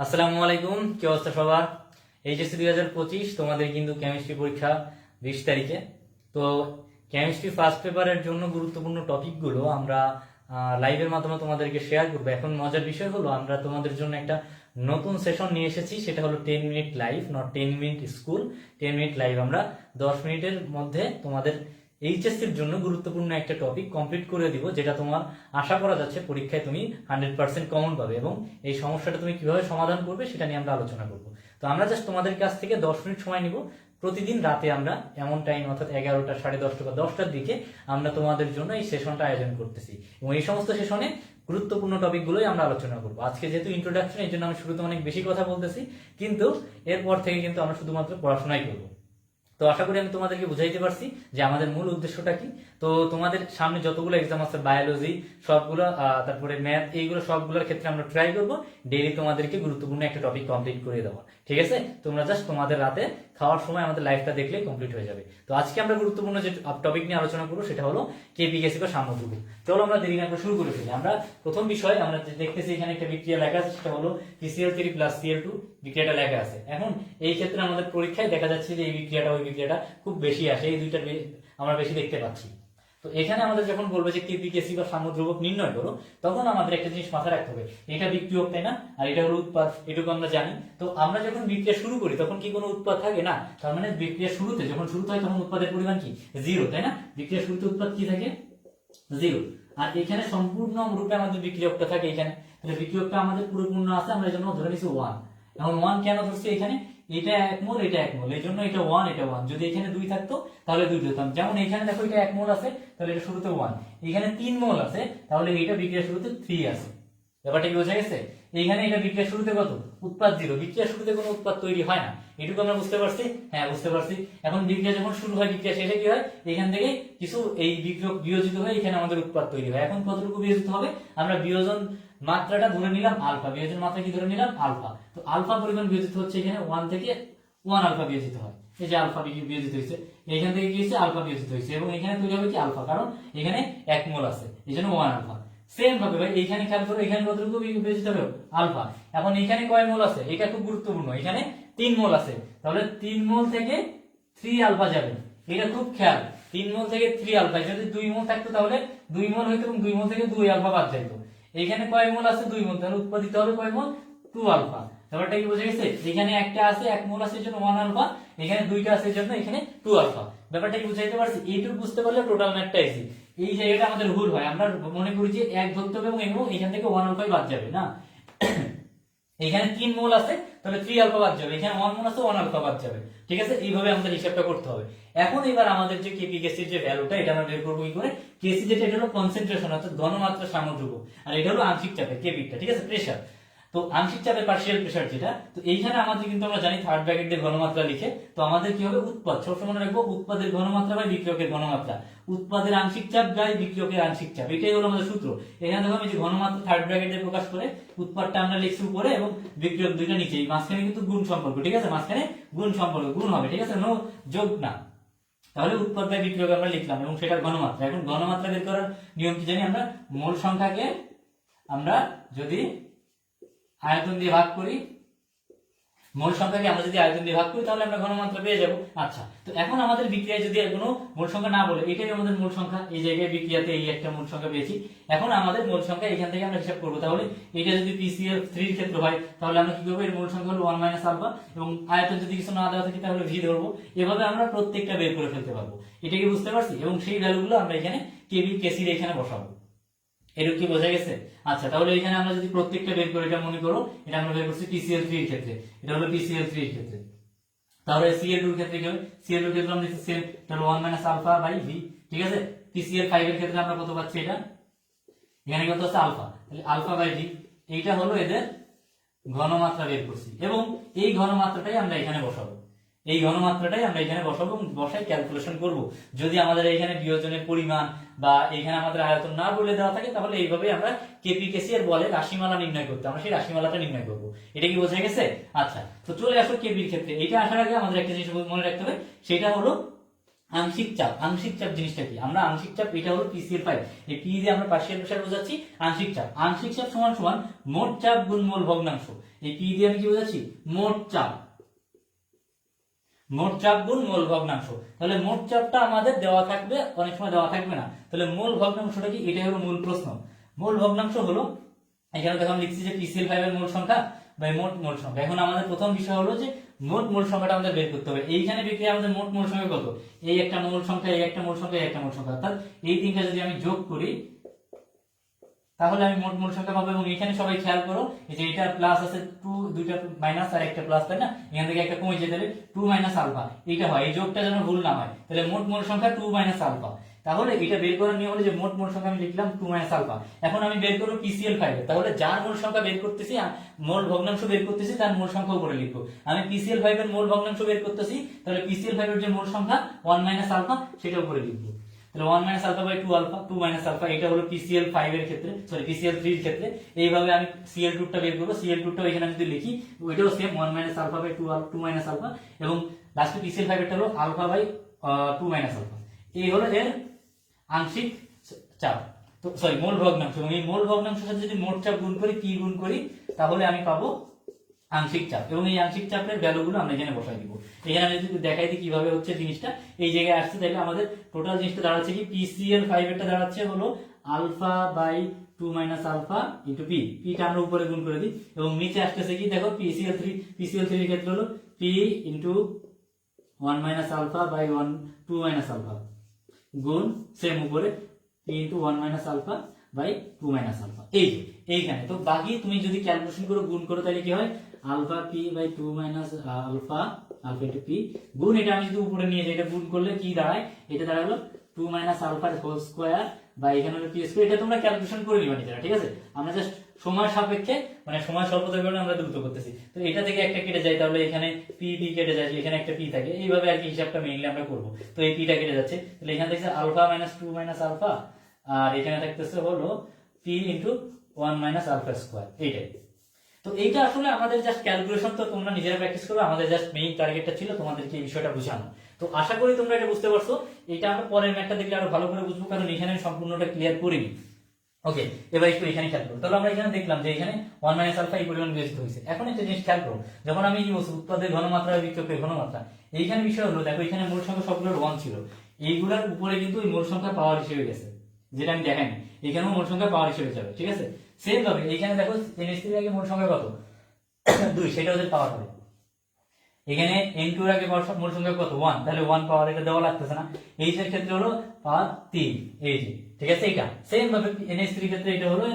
আসসালামু আলাইকুম, কি অবস্থা সবার? এইচএসসি দুই হাজার পঁচিশ, তোমাদের কিন্তু কেমিস্ট্রি পরীক্ষা বিশ তারিখে। তো কেমিস্ট্রি ফার্স্ট পেপারের জন্য গুরুত্বপূর্ণ টপিকগুলো আমরা লাইভের মাধ্যমে তোমাদেরকে শেয়ার করব। এখন মজার বিষয় হলো, আমরা তোমাদের জন্য একটা নতুন সেশন নিয়ে এসেছি, সেটা হলো ten minute live not ten minute school ten minute live আমরা দশ মিনিটের মধ্যে তোমাদের এইচএসসির জন্য গুরুত্বপূর্ণ একটা টপিক কমপ্লিট করে দিব, যেটা তোমার আশা করা যাচ্ছে পরীক্ষায় তুমি হান্ড্রেড পার্সেন্ট কমন পাবে এবং এই সমস্যাটা তুমি কীভাবে সমাধান করবে সেটা নিয়ে আমরা আলোচনা করব। তো আমরা জাস্ট তোমাদের কাছ থেকে দশ মিনিট সময় নিব। প্রতিদিন রাতে আমরা এমন টাইম অর্থাৎ এগারোটা, সাড়ে দশটা বা দশটার দিকে আমরা তোমাদের জন্য এই সেশনটা আয়োজন করতেছি। এবং এই সমস্ত সেশনে গুরুত্বপূর্ণ টপিকগুলোই আমরা আলোচনা করব। আজকে যেহেতু ইন্ট্রোডাকশন এই জন্য আমি শুরুতে অনেক বেশি কথা বলতেছি, কিন্তু এরপর থেকে কিন্তু আমরা শুধুমাত্র পড়াশোনাই করব। তো আশা করি আমি তোমাদেরকে বুঝাইতে পারছি যে আমাদের মূল উদ্দেশ্যটা কি। তো তোমাদের সামনে যতগুলো এক্সাম আছে বায়োলজি সবগুলো তারপরে ম্যাথ এইগুলো সবগুলোর ক্ষেত্রে আমরা ট্রাই করব। ডেইলি তোমাদেরকে গুরুত্বপূর্ণ একটা টপিক কমপ্লিট করে দেওয়া ঠিক আছে? তোমরা জাস্ট তোমাদের রাতে খাওয়ার সময় আমাদের লাইফটা দেখলে কমপ্লিট হয়ে যাবে। তো আজকে আমরা গুরুত্বপূর্ণ যে টপিক নিয়ে আলোচনা করব, সেটা হলো কেপিকেসি বা সামগ্রিক চলো আমরা দেরি না শুরু করে ফেলি। আমরা প্রথম বিষয়, আমরা দেখতেছি এখানে একটা বিক্রিয়া লেখা আছে, সেটা হলো PCL three plus CL two বিক্রিয়াটা লেখা আছে। এখন এই ক্ষেত্রে আমাদের পরীক্ষায় দেখা যাচ্ছে যে এই বিক্রিয়াটা, ওই বিক্রিয়াটা খুব বেশি আসে। এই দুইটার আমরা বেশি দেখতে পাচ্ছি। তো এখানে আমাদের যখন বলবে যে কেপিকেসি বা সামুদ্রবক নির্ণয় করো, তখন আমাদের একটা জিনিস মাথায় রাখতে হবে। এটা বিক্রিয়ক তাই না? আর এটা হলো উৎপাদ, এটুকু আমরা জানি। তো আমরা যখন বিক্রিয়া শুরু করি, তখন কি কোনো উৎপাদ থাকে? না। তার মানে বিক্রিয়া শুরুতে যখন শুরু হয়, তখন উৎপাদের পরিমাণ কি? জিরো তাই না? বিক্রিয়া শুরুতে উৎপাদ কি থাকে? জিরো আর এখানে সম্পূর্ণ রূপে আমাদের বিক্রিয়কটা থাকে এখানে। তাহলে বিক্রিয়কটা আমাদের পরিপূর্ণ আছে, আমরা এই জন্য ধরে নিচ্ছি ওয়ান এখন ওয়ান কেন ধরছি এখানে? এটা এক মোল, এটা এক মোল। এই জন্য এটা ওয়ান এটা ওয়ান যদি এখানে দুই থাকতো, তাহলে দুই ধরতাম যেমন এখানে দেখো এটা এক মোল আছে, তাহলে এটা শুরুতে ওয়ান এখানে তিন মোল আছে, তাহলে এটা বিক্রিয়া শুরুতে থ্রি আছে। ব্যাপারটা কি বোঝা গেছে? এইখানে এটা বিক্রিয়া শুরুতে কত? উৎপাদ জিরো বিক্রিয়া শুরুতে কোনো উৎপাদ তৈরি হয় না। এটুকু আমরা বুঝতে পারছি? হ্যাঁ বুঝতে পারছি। এখন বিক্রিয়া যখন শুরু হয়, বিক্রিয়া শেষে কি হয়? এখান থেকে কিছু এই বিক্রিয়ক বিয়োজিত হয় এখানে আমাদের উৎপাদ তৈরি হয়। এখন কতটুকু বিয়োজিত হবে? আমরা বিয়োজন মাত্রাটা ধরে নিলাম আলফা বিয়োজন মাত্রা কি ধরে নিলাম? আলফা। তো আলফা পরিমাণ বিয়োজিত হচ্ছে এখানে ওয়ান থেকে ওয়ান আলফা বিয়োজিত হয়। এই যে আলফা বিয়োজিত হয়েছে এখান থেকে কি হয়েছে? আলফা বিয়োজিত হয়েছে এবং এখানে তৈরি হবে কি আলফা? কারণ এখানে এক মোল আছে এই জন্য ওয়ান আলফা। সেম ভাবে ভাই, এইখানে খেয়াল করো, এখানে কতটুকু বিয়োজিত হবে? আলফা। এখন এখানে কয় মোল আছে? এটা খুব গুরুত্বপূর্ণ। এখানে তিন মোল আছে। তাহলে তিন মোল থেকে থ্রি আলফা যাবে। এটা খুব খেয়াল। তিন মোল থেকে থ্রি আলফা। যদি দুই মোল থাকতো তাহলে দুই মোল হইতো এবং দুই মোল থেকে দুই আলফা বাদ যাইতো। এখানে কয় মোল আছে? দুই মোল। তাহলে উৎপাদিত হবে কয় মোল? Two alpha. ব্যাপারটা কি বোঝা গেছে? এখানে একটা আছে এক মোল আছে জন্য ওয়ান আলফা, এখানে দুইটা আছে জন্য এখানে টু আলফা। ব্যাপারটা কি বুঝাইতে পারছি? এইটুকু বুঝতে পারলে টোটাল ম্যাথটা এসে এই জায়গাটা আমাদের ভুল হয়। আমরা মনে করি যে এক ধরতে হবে এবং এখান থেকে ওয়ান আলফাই বাদ যাবে, না? এখানে তিন মোল আছে, তাহলে থ্রি আলফা বাদ যাবে। এখানে ওয়ান মোল আছে ওয়ান আলফা বাদ যাবে। ঠিক আছে? এইভাবে আমাদের হিসাবটা করতে হবে। এখন এবার আমাদের যে কেপি কেসির যে ভ্যালুটা এটা আমরা বের করব কি করে? কেসি যেটা, এটা হলো কনসেন্ট্রেশন অর্থাৎ ঘনমাত্রা সামগ্রিক আর এটা হলো আংশিক চাপে কেপিটা ঠিক আছে? প্রেশার তো আংশিক চাপের পার্শিয়াল প্রেশার যেটা, তো এইখানে আমাদের কিন্তু আমরা জানি থার্ড ব্র্যাকেট দিয়ে ঘনমাত্রা লিখে, তো আমাদের কি হবে? উৎপাদ। সবসময় মনে রাখব, উৎপাদের ঘনমাত্রা বাই বিক্রিয়কের ঘনমাত্রা। উৎপাদের আংশিক চাপ বাই বিক্রিয়কের আংশিক চাপ, এটাই হলো আমাদের সূত্র। এখানে দেখো আমি যে ঘনমাত্রা থার্ড ব্র্যাকেট প্রকাশ করে উৎপাদটা আমরা লিখছি উপরে এবং বিক্রিয়ক দুইটা নিচে। এই মাঝখানে কিন্তু গুণ সম্পর্ক, ঠিক আছে? মাঝখানে গুণ সম্পর্ক, গুণ হবে, ঠিক আছে? নো যোগ না। তাহলে উৎপাদ বাই বিক্রিয়ক আমরা লিখলাম এবং সেটার ঘনমাত্রা। এখন ঘনমাত্রা বের করার নিয়ম কি জানি আমরা? মোল সংখ্যাকে আমরা যদি আয়তন দিয়ে ভাগ করি, মোল সংখ্যাকে আমরা যদি আয়তন দিয়ে ভাগ করি, তাহলে আমরা ঘনমাত্রা পেয়ে যাব। আচ্ছা তো এখন আমাদের বিক্রিয়ায় যদি কোনো মোল সংখ্যা না বলে, এটাই আমাদের মোল সংখ্যা, এই জায়গায় বিক্রিয়াতে এই একটা মোল সংখ্যা পেয়েছি। এখন আমাদের মোল সংখ্যা এখান থেকে আমরা হিসাব করব। তাহলে এটা যদি পিসিএল থ্রির ক্ষেত্রে হয়, তাহলে আমরা কি করব? এর মোল সংখ্যা হলো ওয়ান মাইনাস আলফা এবং আয়তন যদি কিছু না দেওয়া থাকে, তাহলে ভি ধরবো। এভাবে আমরা প্রত্যেকটা বের করে ফেলতে পারব। এটা কি বুঝতে পারছি? এবং সেই ভ্যালুগুলো আমরা এখানে কেবি কেসির এখানে বসাবো। এরকম কি বোঝা গেছে? আচ্ছা তাহলে এখানে আমরা যদি প্রত্যেকটা বের করে, এটা মনে করো, এটা আমরা বের করছি পিসিএল থ্রি এর ক্ষেত্রে। এটা হলো পিসিএল থ্রি এর ক্ষেত্রে। তাহলে সিএল টুর ক্ষেত্রে কি হবে? সিএল টুর ক্ষেত্রে আমরা সেম তাহলে one minus alpha by V ঠিক আছে? পিসিএল ফাইভ এর ক্ষেত্রে আমরা কত পাচ্ছি এটা? এখানে কত আছে? আলফা তাহলে আলফা বাই ভি এইটা হলো এদের ঘনমাত্রা বের করছি। এবং এই ঘনমাত্রাটাই আমরা এখানে বসাবো। এই ঘনমাত্রাটাই আমরা এখানে বসাবো এবং বসাই ক্যালকুলেশন করব। যদি আমাদের এখানে বিয়োজনের পরিমাণ বা এখানে আমাদের আয়তন না বলে দেওয়া থাকে, তাহলে এইভাবে আমরা কেপি কেসি এর বলে রাশিমালা নির্ণয় করতে আমরা সেই রাশিমালাটা নির্ণয় করব। এটা কি বোঝা গেছে? আচ্ছা তো চলে আসো কেপির ক্ষেত্রে। এটা আসার আগে আমাদের একটা জিনিস মনে রাখতে হবে, সেটা হলো আংশিক চাপ। আংশিক চাপ জিনিসটা কি? আমরা আংশিক চাপ, এটা হলো পিসিএল ফাইভ এই পি দিয়ে আমরা পার্শিয়াল প্রেসার বোঝাচ্ছি, আংশিক চাপ। আংশিক চাপ সমান সমান মোট চাপ গুণ মোল ভগ্নাংশ। এই পি দিয়ে আমি কি বোঝাচ্ছি? মোট চাপ। মোট চাপ গুণ মোল ভগ্নাংশ। তাহলে মোট চাপটা আমাদের দেওয়া থাকবে, অনেক সময় দেওয়া থাকবে না। তাহলে মোল ভগ্নাংশটা কি? এটাই হলো মূল প্রশ্ন। মোল ভগ্নাংশ হলো, এখানে দেখো লিখছি যে পিসিএল ফাইভ এর মোট সংখ্যা বা মোট মোট সংখ্যা। এখন আমাদের প্রথম বিষয় হলো যে মোট মোল সংখ্যাটা আমাদের বের করতে হবে। এইখানে বিক্রিয়া আমাদের মোট মোল সংখ্যা কত? এই একটা মূল সংখ্যা, এই একটা মোল সংখ্যা, এই একটা মোল সংখ্যা। অর্থাৎ এই তিনটা যদি আমি যোগ করি তাহলে আমি মোট মোট সংখ্যা পাবো এবং এখানে সবাই খেয়াল করো যে এটা প্লাস আছে টু দুইটা মাইনাস আর একটা প্লাস তাই না? এখান থেকে একটা কমে যেতে টু মাইনাস আলফা এটা হয়, এই যোগটা যেন ভুল না হয়, তাহলে মোট মোট সংখ্যা টু মাইনাস আলফা তাহলে এটা বের করার নিয়ম যে মোট মোট সংখ্যা আমি লিখলাম টু মাইনাস আলফা এখন আমি বের করব পিসিএল ফাইভ তাহলে যার মোট সংখ্যা বের করতেছি মোল ভগ্নাংশ বের করতেছি, তার মোল সংখ্যা উপরে লিখব। আমি পিসিএল ফাইভ এর মোল ভগ্নাংশ বের করতেছি, তাহলে পিসিএল ফাইভ এর যে মোল সংখ্যা ওয়ান মাইনাস আলফা সেটা উপরে লিখব। তাহলে one minus alpha by two alpha two minus alpha এটা হলো পিসিএল ফাইভ এর ক্ষেত্রে সরি পিসিএল থ্রির ক্ষেত্রে। এইভাবে আমি সিএল টুটা বের করব। সিএল টুটা এখানে যদি লিখি ওইটাও same one minus alpha by two two minus alpha এবং লাস্টে পিসিএল ফাইভ এরটা হলো alpha by two minus alpha এই হলো এর আংশিক চাপ। তো সরি মোল ভগ্নাংশ এবং এই মোল ভগ্নাংশের সাথে যদি মোট চাপ গুণ করি কি গুণ করি, তাহলে আমি পাবো আংশিক চাপ এবং এই আংশিক চাপের ভ্যালুগুলো আমরা এখানে বসাই দিব। এখানে আমি যদি দেখাই দিই কীভাবে হচ্ছে জিনিসটা, এই জায়গায় আসছে, তাহলে আমাদের টোটাল জিনিসটা দাঁড়াচ্ছে কি? পিসিএল ফাইভ এরটা দাঁড়াচ্ছে হলো alpha by two minus alpha into P পিটা আমরা উপরে গুণ করে দিই। এবং নিচে আসতেছে কি? দেখো পিসিএল থ্রি পিসিএল থ্রির ক্ষেত্রে হলো P into one minus alpha by one two minus alpha গুণ সেম উপরে P into one minus alpha by two minus alpha এই এইখানে। তো বাকি তুমি যদি ক্যালকুলেশন করে গুণ করো, তাহলে কি হয়? Alpha P by two minus alpha alpha into P. গুণ এটা আমি যদি উপরে নিয়ে যাই, এটা গুণ করলে কি দাঁড়ায়? এটা দাঁড়াল টু মাইনাস আলফার হোল স্কোয়ার বা এখানে হলো পি স্কোয়ার। এটা তোমরা ক্যালকুলেশন করে নিবা নিজেরা, ঠিক আছে? আমরা জাস্ট সময় সাপেক্ষে মানে সময় স্বল্পতার কারণে আমরা দ্রুত করতেছি। তো এটা থেকে একটা কেটে যায়, তাহলে এখানে পি পি কেটে যায় এখানে একটা পি থাকে। এইভাবে আর কি হিসাবটা মেইনলি আমরা করব। তো এই পিটা কেটে যাচ্ছে। তাহলে এখানে দেখছে alpha minus two minus alpha, আর এখানে থাকতেছে হলো P into one minus alpha square. এইটাই। তো এইটা আসলে আমাদের জাস্ট ক্যালকুলেশন তো তোমরা নিজেরা প্র্যাকটিস করবে, আমাদের জাস্ট মেইন টার্গেটটা ছিল তোমাদেরকে এই বিষয়টা বোঝানো। তো আশা করি তোমরা এটা বুঝতে পারছ। এটা আমরা পরের ম্যাটটা দেখলে আরও ভালো করে বুঝব, কারণ এখানে সম্পূর্ণটা ক্লিয়ার করিনি। ওকে এবার একটু এখানে খেয়াল করো। তাহলে আমরা এখানে দেখলাম যে এখানে ওয়ান মাইনাস আলফা এই পরিমাণ বিবেচিত হয়েছে। এখন একটা জিনিস খেয়াল করো, যখন আমি উৎপাদের ঘনমাত্রা বিক্ষোভের ঘনমাত্রা, এইখানে বিষয় হলো, দেখো এখানে মূল সংখ্যা সবগুলোর ওয়ান ছিল। এইগুলোর উপরে কিন্তু ওই মূল সংখ্যা পাওয়ার হিসেবে গেছে, যেটা আমি দেখাইনি। এখানেও মূল সংখ্যা পাওয়ার হিসেবে যাবে, ঠিক আছে? সেম ভাবে, এখানে দেখো এনএস থ্রি আগে মূল সংখ্যা কত? দুই, সেটা ওদের পাওয়ার হবে এখানে এন টুর আগে মূল সংখ্যা কত? ওয়ান তাহলে ওয়ান পাওয়ার এটা দেওয়া লাগতেছে না। এইচ এর ক্ষেত্রে হলো পাওয়ার তিন। এই যে, ঠিক আছে এটা সেম ভাবে এনএস থ্রি ক্ষেত্রে এটা হলো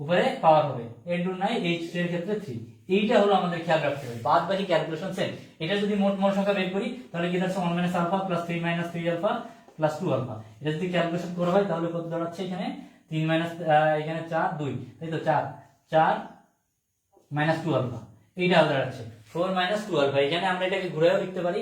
উপরে পাওয়ার হবে। এন টু নাই এইচ এর ক্ষেত্রে থ্রি এইটা হলো আমাদের খেয়াল রাখতে হবে। বাদ বাকি ক্যালকুলেশন সেম এটা যদি মোট মোট সংখ্যা বের করি, তাহলে কি দাঁড়াচ্ছে one minus alpha plus three minus three alpha plus two alpha এটা যদি ক্যালকুলেশন করা হয়, তাহলে কত দাঁড়াচ্ছে এখানে? তিন মাইনাস এখানে চার, দুই। তাই তো চার। চার মাইনাস টু আলফা এইটা দাঁড়াচ্ছে ফোর মাইনাস টু আলফা এখানে আমরা এটাকে ঘুরেও লিখতে পারি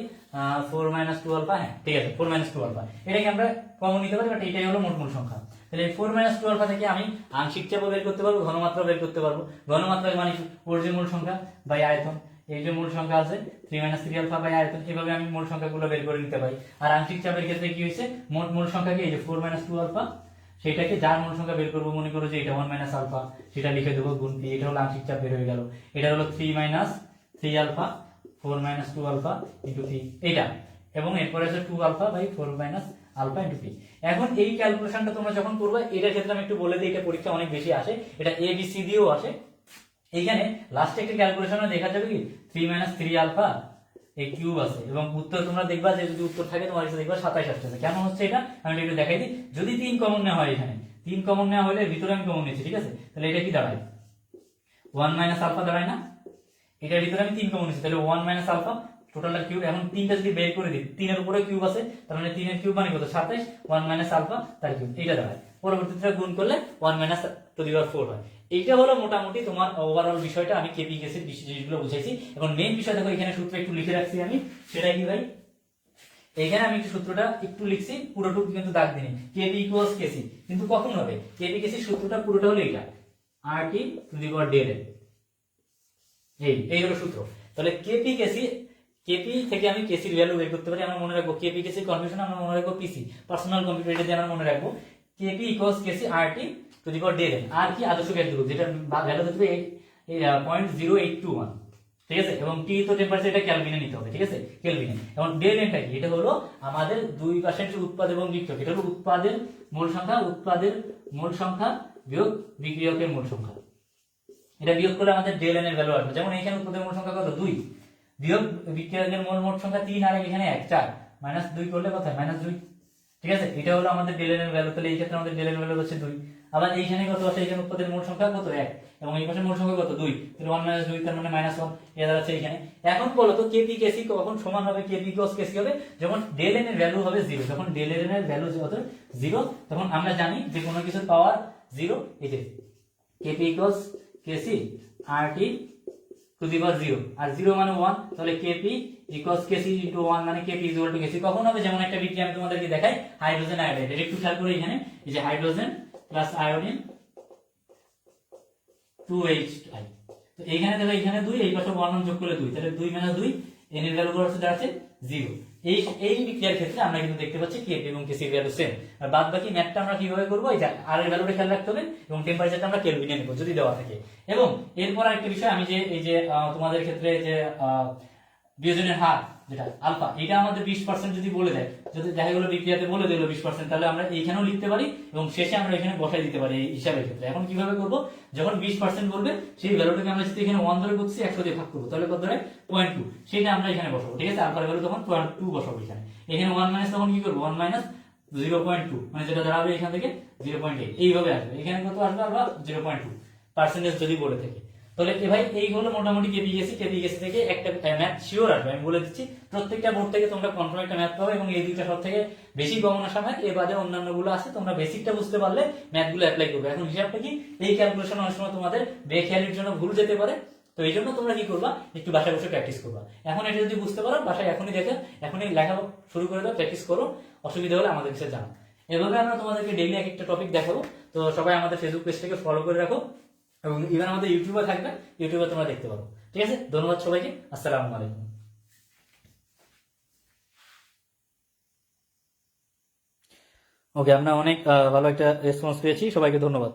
ফোর মাইনাস টু আলফা হ্যাঁ ঠিক আছে ফোর মাইনাস টু আলফা এটাকে আমরা কমন নিতে পারি বাট এটাই হলো মোট মূল সংখ্যা। তাহলে ফোর মাইনাস টু আলফা থেকে আমি আংশিক চাপও বের করতে পারব ঘনমাত্রা বের করতে পারব। ঘনমাত্রা মানে? ওর যে মূল সংখ্যা বাই আয়তন। এই যে মূল সংখ্যা আছে three minus three alpha by আয়তন, এভাবে আমি মূল সংখ্যাগুলো বের করে নিতে পারি। আর আংশিক চাপের ক্ষেত্রে কি হয়েছে? মোট মূল সংখ্যাকে এই যে ফোর মাইনাস টু আলফা সেটাকে যার মূল সংখ্যা বের করব মনে করো যে এটা ওয়ান মাইনাস আলফা সেটা লিখে দেবো গুণ পি এটা হলো আংশিক চাপ বের হয়ে গেল। এটা হলো three minus three alpha four minus two alpha into P এটা এবং এরপরে আছে two alpha by four minus alpha into P এখন এই ক্যালকুলেশনটা তোমরা যখন করবে এটার ক্ষেত্রে আমি একটু বলে দিই, এটা পরীক্ষা অনেক বেশি আসে। এটা এ বি সি দিয়েও আসে। এইখানে লাস্টে একটা ক্যালকুলেশনে দেখা যাবে কি? থ্রি মাইনাস থ্রি আলফা এই কিউব আছে এবং উত্তর তোমরা দেখবা যে যদি উত্তর থাকে তোমার দেখবা সাতাইশ আসতেছে। কেন হচ্ছে এটা? আমি একটু দেখাই দিই। যদি তিন কমন নেওয়া হয় এখানে, তিন কমন নেওয়া হলে ভিতরে আমি কমন নিচ্ছি, ঠিক আছে? তাহলে এটা কি দাঁড়ায়? ওয়ান মাইনাস আলফা দাঁড়ায় না? এটার ভিতরে আমি তিন কমন নিচ্ছি, তাহলে ওয়ান মাইনাস আলফা টোটালটা কিউব এখন তিনটা যদি বের করে দিই, তিনের উপরে কিউব আছে, তার মানে তিনের কিউব মানে কত? সাতাইশ ওয়ান মাইনাস আলফা তার কিউব এইটা দাঁড়ায়। পরবর্তীতে গুণ করলে one minus to the four হয়। এইটা হলো মোটামুটি তোমার ওভারঅল বিষয়টা। আমি কেপি কেসের জিনিসগুলো বুঝাইছি। এখন মেন বিষয় দেখো, এখানে সূত্র একটু লিখে রাখছি আমি। সেটা কি ভাই? এখানে আমি সূত্রটা একটু লিখছি, পুরোটুকু কিন্তু দাগ দিনি। কেপি ইকুয়ালস কেসি কিন্তু কখন হবে? কেপি কেসি সূত্রটা পুরোটা হলো এটা আর টি টু দি পাওয়ার ডেল এই এই হলো সূত্র। তাহলে কেপি কেসি কেপি থেকে আমি কেসির ভ্যালু বের করতে পারি, আমরা মনে রাখব কেপি কেসি কনফিউশন আমরা মনে রাখব পিসি পার্সোনাল কম্পিউটার এটা মনে রাখব। KP equals KC R T to the power del R কি আদর্শ গ্যাস গ্রুপ যেটা ভ্যালু থাকবে point zero eight two one ঠিক আছে? এবং টি তো টেম্পারেচার এটা ক্যালভিনে নিতে হবে, ঠিক আছে? কেলভিনে এবং ডেল এনটা কি? এটা হলো আমাদের দুই যে উৎপাদ এবং বিক্রিয়ক। এটা হলো উৎপাদের মূল সংখ্যা, উৎপাদের মূল সংখ্যা বিয়োগ বিক্রিয়কের মূল সংখ্যা। এটা বিয়োগ করলে আমাদের ডেল এর ভ্যালু আসবে। যেমন এখানে উৎপাদের মূল সংখ্যা কত? দুই। বিয়োগ বিক্রিয়কের মোট মোট সংখ্যা তিন আর এখানে এক, চার। মাইনাস দুই করলে কত? মাইনাস দুই। ঠিক আছে? এটা হলো আমাদের ডেল এর ভ্যালু তাহলে এই ক্ষেত্রে আমাদের ডেল ভ্যালু হচ্ছে দুই। আবার এইখানে কত আছে? এখানে উৎপাদের মোট সংখ্যা কত? এক। এবং এই পাশে মোট সংখ্যা কত? দুই। তাহলে ওয়ান মাইনাস দুই, তার মানে মাইনাস ওয়ান এ দাঁড়াচ্ছে এখানে এখন বলো তো কেপি কেসি কখন সমান হবে? কেপি কস কেসি হবে? যখন ডেল এন এর ভ্যালু হবে জিরো যখন ডেল এন এর ভ্যালু হবে জিরো তখন আমরা জানি যে কোনো কিছুর পাওয়ার জিরো এই যে KP equals KC R T to the power zero R zero মানে ওয়ান তাহলে KP equals KC into one মানে কেপি ইজ টু কেসি কখন হবে? যেমন একটা বিক্রিয়া আমি তোমাদেরকে দেখাই হাইড্রোজেন আয়োডাইড একটু খেয়াল করে এখানে এই যে hydrogen plus iodine two H I তো এইখানে দেখো এখানে দুই, এই পাশে ওয়ান যোগ করলে দুই। তাহলে দুই মাইনাস দুই এন এর ভ্যালু হচ্ছে দাঁড়াচ্ছে জিরো এই এই বিক্রিয়ার ক্ষেত্রে আমরা কিন্তু দেখতে পাচ্ছি কেপি এবং কেসি ভ্যালু সেম আর বাদ বাকি ম্যাথটা আমরা কীভাবে করব? এই আর এর ভ্যালুটা খেয়াল রাখতে হবে এবং টেম্পারেচারটা আমরা কেলভিনে নেব যদি দেওয়া থাকে। এবং এরপর আরেকটা বিষয়, আমি যে, এই যে তোমাদের ক্ষেত্রে যে বিয়োজনের হার যেটা, আলফা, এটা আমাদের বিশ পার্সেন্ট যদি বলে দেয়, যদি দেখা গেলো বিক্রিয়াতে বলে দিল বিশ পার্সেন্ট তাহলে আমরা এইখানেও লিখতে পারি এবং শেষে আমরা এখানে বসাই দিতে পারি এই হিসাবের ক্ষেত্রে। এখন কীভাবে করব? যখন বিশ পার্সেন্ট বলবে, সেই ভ্যালুটাকে আমরা যদি এখানে ওয়ান ধরে করছি একশো দিয়ে ভাগ করব, তাহলে কত ধরে? পয়েন্ট টু সেটা আমরা এখানে বসাবো, ঠিক আছে? আলফার ভ্যালু তখন পয়েন্ট টু বসাবো এখানে। এখানে ওয়ান মাইনাস তখন কি করব? One minus zero point two মানে যেটা দাঁড়াবে এখান থেকে জিরো পয়েন্ট এইট এইভাবে আসবে। এখানে কত আসবে? Alpha zero point two percentage যদি বলে থাকে। তাহলে এ ভাই, এই হলো মোটামুটি কেপিএসসি কেপিএসসি থেকে একটা ম্যাথ শিওর আসবে। আমি বলে দিচ্ছি, প্রত্যেকটা বোর্ড থেকে তোমরা কনফার্ম একটা ম্যাথ পাবে এবং এই দুইটা সব থেকে বেশি কমন আসা ম্যাথ অন্যান্যগুলো আছে, তোমরা বেসিকটা বুঝতে পারলে ম্যাথগুলো অ্যাপ্লাই করবে। এখন হিসাবটা কি এই ক্যালকুলেশন অনেক সময় তোমাদের বেখেয়ালির জন্য ভুল যেতে পারে। তো এই জন্য তোমরা কি করবা? একটু বাসায় বসে প্র্যাকটিস করবা। এখন এটা যদি বুঝতে পারো, বাসায় এখনই দেখে, এখনই লেখা শুরু করে দাও প্র্যাকটিস করো। অসুবিধা হলে আমাদের কাছে জানো এভাবে আমরা তোমাদেরকে ডেইলি এক একটা টপিক দেখাবো। তো সবাই আমাদের ফেসবুক পেজটাকে ফলো করে রাখো। এবং ইভেন আমাদের ইউটিউবে থাকবে, ইউটিউবে তোমরা দেখতে পারো। ঠিক আছে? ধন্যবাদ সবাইকে। আসসালামু আলাইকুম। ওকে আমরা অনেক ভালো একটা রেসপন্স পেয়েছি। সবাইকে ধন্যবাদ।